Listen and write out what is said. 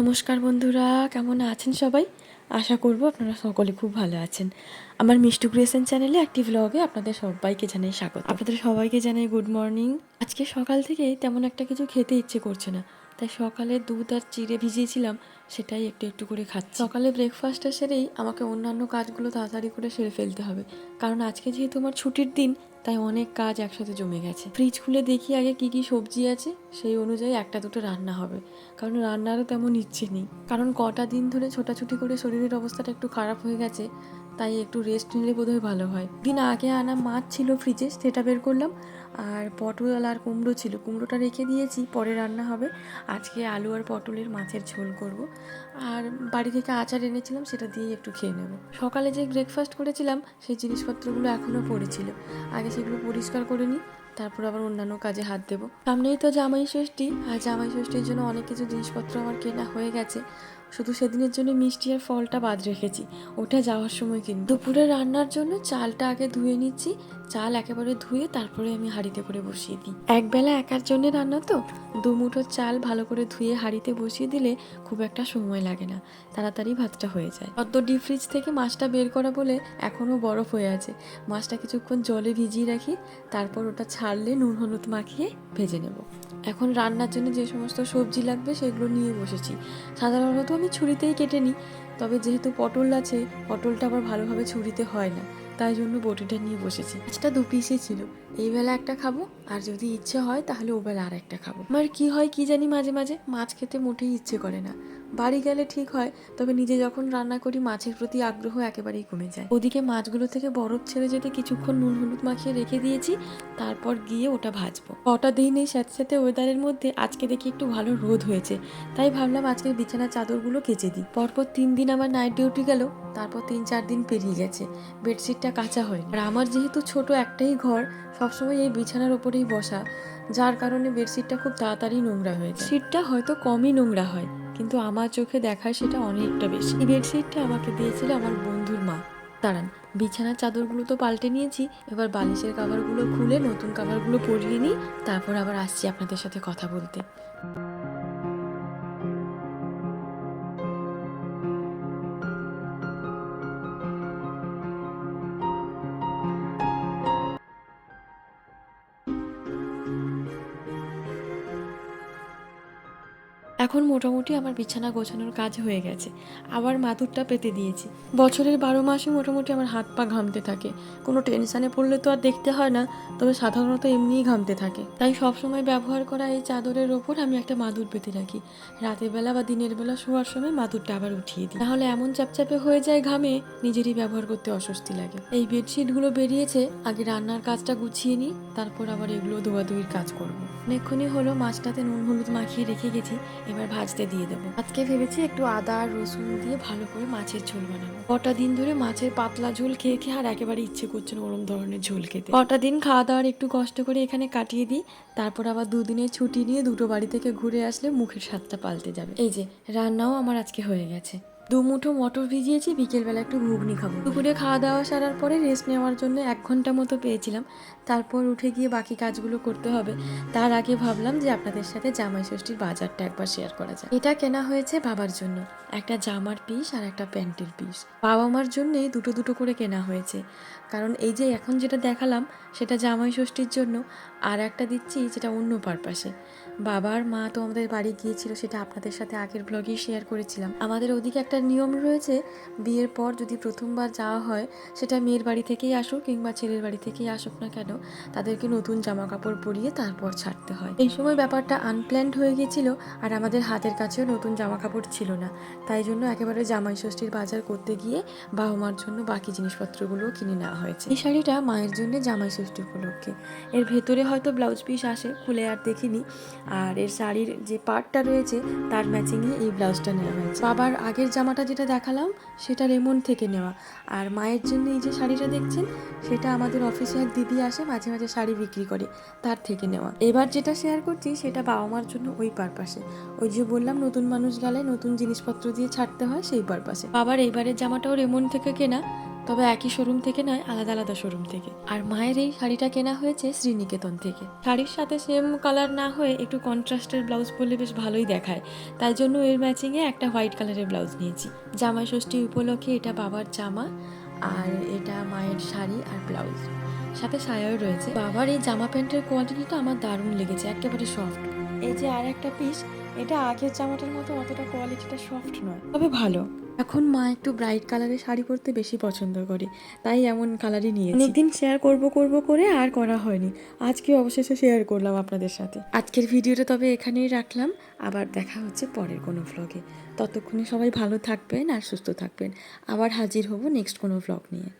নমস্কার বন্ধুরা, কেমন আছেন সবাই? আশা করব আপনারা সকলে খুব ভালো আছেন। আমার মিষ্টু ক্রিয়েশন চ্যানেলে একটি ভ্লগে আপনাদের সবাইকে জানাই স্বাগত। আপনাদের সবাইকে জানাই গুড মর্নিং আজকে সকাল থেকে তেমন একটা কিছু খেতে ইচ্ছে করছে না, তাই সকালে দুধ আর চিড়ে ভিজিয়েছিলাম, সেটাই একটু একটু করে খাচ্ছি। সকালে ব্রেকফাস্টটা সেরেই আমাকে অন্যান্য কাজগুলো তাড়াতাড়ি করে সেরে ফেলতে হবে, কারণ আজকে যেহেতু আমার ছুটির দিন তাই অনেক কাজ একসাথে জমে গেছে। ফ্রিজ খুলে দেখি আগে কি কি সবজি আছে, সেই অনুযায়ী একটা দুটো রান্না হবে। কারণ রান্নারও তেমন ইচ্ছে নেই। কারণ কটা দিন ধরে ছোটাছুটি করে শরীরের অবস্থাটা একটু খারাপ হয়ে গেছে, তাই একটু রেস্ট নিলে বোধহয় ভালো হয়। দিন আগে আনা মাছ ছিল ফ্রিজে সেটা বের করলাম। আর পটল আর কুমড়ো ছিল। কুমড়োটা রেখে দিয়েছি, পরে রান্না হবে। আজকে আলু আর পটলের মাছের ঝোল করব। আর বাড়ি থেকে আচার এনেছিলাম, সেটা দিয়ে একটু খেয়ে নেব। সকালে যে ব্রেকফাস্ট করেছিলাম, সেই জিনিসপত্রগুলো এখনও পড়েছিল আগে সেগুলো পরিষ্কার করে নিই, তারপর আবার অন্যান্য কাজে হাত দেবো। সামনেই তো জামাই ষষ্ঠী, আর জামাই ষষ্ঠীর জন্য অনেক কিছু জিনিসপত্র আমার কেনা হয়ে গেছে। শুধু সেদিনের জন্য মিষ্টি আর ফলটা বাদ রেখেছি। ওটা যাওয়ার সময় কিন্তু দুপুরে রান্নার জন্য চালটা আগে ধুয়ে নিচ্ছি। চাল একেবারে ধুয়ে তারপরে আমি হাঁড়িতে করে বসিয়ে দিই। একবেলা একার জন্য রান্না তো। দু মুঠো চাল ভালো করে ধুয়ে হাঁড়িতে বসিয়ে দিলে খুব একটা সময় লাগে না। তাড়াতাড়ি ভাতটা হয়ে যায়। অত ডিপ ফ্রিজ থেকে মাছটা বের করা বলে এখনও বরফ হয়ে আছে। মাছটা কিছুক্ষণ জলে ভিজিয়ে রাখি, তারপর ওটা ছাড়লে নুন হলুদ মাখিয়ে ভেজে নেব। এখন রান্নার জন্য যে সমস্ত সবজি লাগবে সেগুলো নিয়ে বসেছি। সাধারণত আমি ছুরিতেই কেটে নিই। তবে যেহেতু পটল আছে, পটলটা আবার ভালোভাবে ছুরিতে হয় না। তাই জন্য বটিটা নিয়ে বসেছি। মাছটা দু পিসই ছিল। এই বেলা একটা খাব, আর যদি ইচ্ছে হয় তাহলে ও বেলা আর একটা খাব। আমার কি হয় কি জানি মাঝে মাঝে? মাছ খেতে মোটেই ইচ্ছে করে না। বাড়ি গেলে ঠিক হয়, তবে নিজে যখন রান্না করি, মাছের প্রতি আগ্রহ একেবারেই কমে যায়। ওদিকে মাছগুলো থেকে বরফ ছেড়ে যেতে কিছুক্ষণ নুন হলুদ মাখিয়ে রেখে দিয়েছি, তারপর গিয়ে ওটা ভাজবো। কটা দিন এই স্যাঁতে স্যাঁতে ওয়েদারের মধ্যে আজকে দেখি একটু ভালো রোদ হয়েছে, তাই ভাবলাম আজকের বিছানার চাদরগুলো কেচে দিই। পরপর তিন দিন আমার নাইট ডিউটি গেল, তারপর তিন চার দিন পেরিয়ে গেছে, বেডশিটটা কাঁচা হয় আর আমার যেহেতু ছোট একটাই ঘর, সবসময় এই বিছানার ওপরেই বসা, যার কারণে বেডশিটটা খুব তাড়াতাড়ি নোংরা হয়ে যায়। সিটটা হয়তো কমই নোংরা হয়। কিন্তু আমার চোখে দেখায় সেটা অনেকটা বেশি। এই বেডশিটটা আমাকে দিয়েছিল আমার বন্ধুর মা। দাঁড়ান, বিছানার চাদরগুলো তো পাল্টে নিয়েছি, এবার বালিশের কাভারগুলো খুলে নতুন কাভারগুলো পরিয়ে নিই, তারপর আবার আসছি আপনাদের সাথে কথা বলতে। এখন মোটামুটি আমার বিছানা গোছানোর কাজ হয়ে গেছে। আবার মাদুরটা পেতে দিয়েছি। বছরের বারো মাসে মোটামুটি আমার হাত পা ঘামতে থাকে। কোনো টেনশানে পড়লে তো আর দেখতে হয় না, তবে সাধারণত এমনিই ঘামতে থাকে। তাই সবসময় ব্যবহার করা এই চাদরের ওপর আমি একটা মাদুর পেতে রাখি রাতের বেলা বা দিনের বেলা শোয়ার সময় মাদুরটা আবার উঠিয়ে দিই। তাহলে এমন চাপচাপে হয়ে যায় ঘামে, নিজেরই ব্যবহার করতে অস্বস্তি লাগে। এই বেডশিটগুলো বেরিয়েছে, আগে রান্নার কাজটা গুছিয়ে নিই, তারপর আবার এগুলো ধোয়াধুয়ির কাজ করব। অনেকক্ষণই হলো মাছটাতে নুন হলুদ মাখিয়ে রেখে গেছি এবার ভাজতে দিয়ে দেবো। আজকে ভেবেছি একটু আদা আর রসুন দিয়ে ভালো করে মাছের ঝোল বানাবো। কটা দিন ধরে মাছের পাতলা ঝোল খেয়ে খেয়ে আর একেবারে ইচ্ছে করছে না ওরম ধরনের ঝোল খেতে। কটা দিন খাওয়া দাওয়ার একটু কষ্ট করে এখানে কাটিয়ে দিই তারপর আবার দুদিনের ছুটি নিয়ে দুটো বাড়ি থেকে ঘুরে আসলে মুখের স্বাদটা পাল্টে যাবে। এই যে রান্নাও আমার আজকে হয়ে গেছে। দু মুঠো মটর ভিজিয়েছি, বিকেলবেলা একটু ঘুগনি খাব। দুপুরে খাওয়া দাওয়া সারার পরে রেস্ট নেওয়ার জন্য এক ঘণ্টা মতো পেয়েছিলাম। তারপর উঠে গিয়ে বাকি কাজগুলো করতে হবে। তার আগে ভাবলাম যে আপনাদের সাথে জামাই ষষ্ঠীর বাজারটা একবার শেয়ার করা যায় এটা কেনা হয়েছে বাবার জন্য। একটা জামার পিস আর একটা প্যান্টের পিস বাবা মার জন্যেই দুটো দুটো করে কেনা হয়েছে। কারণ এই যে এখন যেটা দেখালাম, সেটা জামাই ষষ্ঠীর জন্য। আর একটা দিচ্ছি যেটা অন্য পারপাসে বাবার মা তো আমাদের বাড়ি গিয়েছিল, সেটা আপনাদের সাথে আগের ব্লগেই শেয়ার করেছিলাম। আমাদের ওদিকে একটা নিয়ম রয়েছে, বিয়ের পর যদি প্রথমবার যাওয়া হয়, সেটা মেয়ের বাড়ি থেকেই আসুক কিংবা ছেলের বাড়ি থেকেই আসুক না কেন, তাদেরকে নতুন জামা কাপড় পরিয়ে তারপর ছাড়তে হয়। এই সময় ব্যাপারটা আনপ্ল্যান্ড হয়ে গিয়েছিল, আর আমাদের হাতের কাছেও নতুন জামা কাপড় ছিল না। তাই জন্য একেবারে জামাই ষষ্ঠীর বাজার করতে গিয়ে বাবা মার জন্য বাকি জিনিসপত্রগুলোও কিনে নেওয়া হয়েছে। এই শাড়িটা মায়ের জন্য জামাই ষষ্ঠী উপলক্ষে। এর ভেতরে হয়তো ব্লাউজ পিস আসে, খুলে আর দেখিনি। আর এর শাড়ির যে পার্টটা রয়েছে, তার ম্যাচিংয়ে এই ব্লাউজটা নেওয়া হয়েছে। বাবার আগের জামাটা যেটা দেখালাম, সেটা রেমন থেকে নেওয়া। আর মায়ের জন্য এই যে শাড়িটা দেখছেন, সেটা আমাদের অফিসে এক দিদি আসে, মাঝে মাঝে শাড়ি বিক্রি করে, তার থেকে নেওয়া। এবার যেটা শেয়ার করছি, সেটা বাবা মার জন্য ওই পারপাসে ওই যে বললাম, নতুন মানুষ গেলে নতুন জিনিসপত্র দিয়ে ছাড়তে হয়, সেই পারপাসে বাবার এইবারের জামাটাও রেমন থেকে কেনা তবে একই শোরুম থেকে নয়, আলাদা আলাদা শোরুম থেকে। আর মায়ের এই শাড়িটা কেনা হয়েছে শ্রীনিকেতন থেকে। শাড়ির সাথে সেম কালার না হয়ে একটু কন্ট্রাস্টের ব্লাউজ পরলে বেশ ভালোই দেখায়। তাই জন্য এর ম্যাচিংয়ে একটা হোয়াইট কালারের ব্লাউজ নিয়েছি। জামা ষষ্ঠী উপলক্ষে এটা বাবার জামা, আর এটা মায়ের শাড়ি আর ব্লাউজ সাথে সায়াও রয়েছে। বাবার এই জামা প্যান্টের কোয়ালিটিটা আমার দারুণ লেগেছে, একেবারে সফট এই যে আর একটা পিস এটা আগের জামাটার মতো অতটা কোয়ালিটিটা সফট নয় তবে ভালো। এখন মা একটু ব্রাইট কালারের শাড়ি পরতে বেশি পছন্দ করে তাই এমন কালারই নিয়ে অনেকদিন শেয়ার করব করব করে আর করা হয়নি। আজকে অবশেষে শেয়ার করলাম আপনাদের সাথে। আজকের ভিডিওটা তবে এখানেই রাখলাম আবার দেখা হচ্ছে পরের কোনো ভ্লগে ততক্ষণে সবাই ভালো থাকবেন আর সুস্থ থাকবেন। আবার হাজির হব নেক্সট কোনো ভ্লগ নিয়ে।